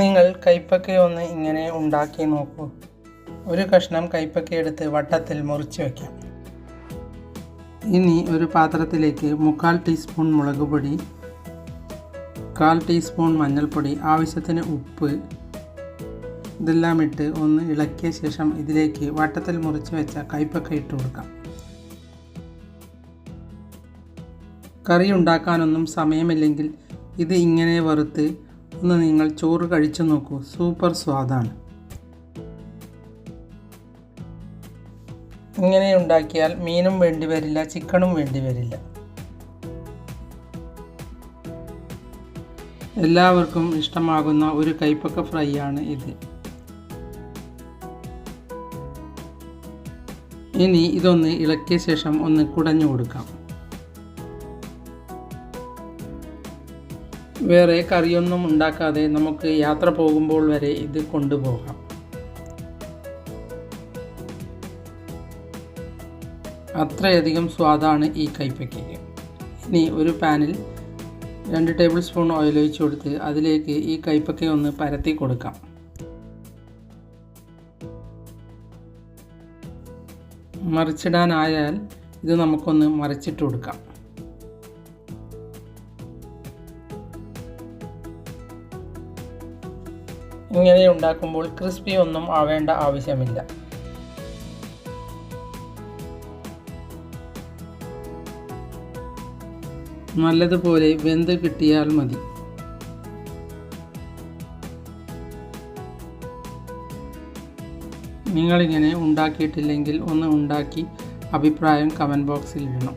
നിങ്ങൾ കൈപ്പക്ക ഒന്ന് ഇങ്ങനെ ഉണ്ടാക്കി നോക്കൂ. ഒരു കഷ്ണം കൈപ്പക്ക എടുത്ത് വട്ടത്തിൽ മുറിച്ച് വയ്ക്കാം. ഇനി ഒരു പാത്രത്തിലേക്ക് മുക്കാൽ ടീസ്പൂൺ മുളക് പൊടി കാൽ ടീസ്പൂൺ മഞ്ഞൾപ്പൊടി ആവശ്യത്തിന് ഉപ്പ് ഇതെല്ലാം ഇട്ട് ഒന്ന് ഇളക്കിയ ശേഷം ഇതിലേക്ക് വട്ടത്തിൽ മുറിച്ച് വെച്ച കൈപ്പക്ക ഇട്ട് കൊടുക്കാം. കറി ഉണ്ടാക്കാനൊന്നും സമയമില്ലെങ്കിൽ ഇത് ഇങ്ങനെ വറുത്ത് ഒന്ന് നിങ്ങൾ ചോറ് കഴിച്ചു നോക്കൂ. സൂപ്പർ സ്വാദാണ്. ഇങ്ങനെ ഉണ്ടാക്കിയാൽ മീനും വേണ്ടി വരില്ല ചിക്കനും വേണ്ടി വരില്ല. എല്ലാവർക്കും ഇഷ്ടമാകുന്ന ഒരു കൈപ്പക്ക ഫ്രൈ ആണ് ഇത്. ഇനി ഇതൊന്ന് ഇളക്കിയ ശേഷം ഒന്ന് കുടഞ്ഞു കൊടുക്കാം. വേറെ കറിയൊന്നും ഉണ്ടാക്കാതെ നമുക്ക് യാത്ര പോകുമ്പോൾ വരെ ഇത് കൊണ്ടുപോകാം. അത്രയധികം സ്വാദാണ് ഈ കൈപ്പയ്ക്ക്. ഇനി ഒരു പാനിൽ രണ്ട് ടേബിൾ സ്പൂൺ ഓയിൽ ഒഴിച്ചു കൊടുത്ത് അതിലേക്ക് ഈ കൈപ്പക്ക ഒന്ന് പരത്തി കൊടുക്കാം. മറിച്ചിടാനായാൽ ഇത് നമുക്കൊന്ന് മറിച്ചിട്ട് കൊടുക്കാം. ഇങ്ങനെ ഉണ്ടാക്കുമ്പോൾ ക്രിസ്പി ഒന്നും ആവേണ്ട ആവശ്യമില്ല. നല്ലതുപോലെ വെന്ത് കിട്ടിയാൽ മതി. നിങ്ങളിങ്ങനെ ഉണ്ടാക്കിയിട്ടില്ലെങ്കിൽ ഒന്ന് ഉണ്ടാക്കി അഭിപ്രായം കമന്റ് ബോക്സിൽ ഇടണം.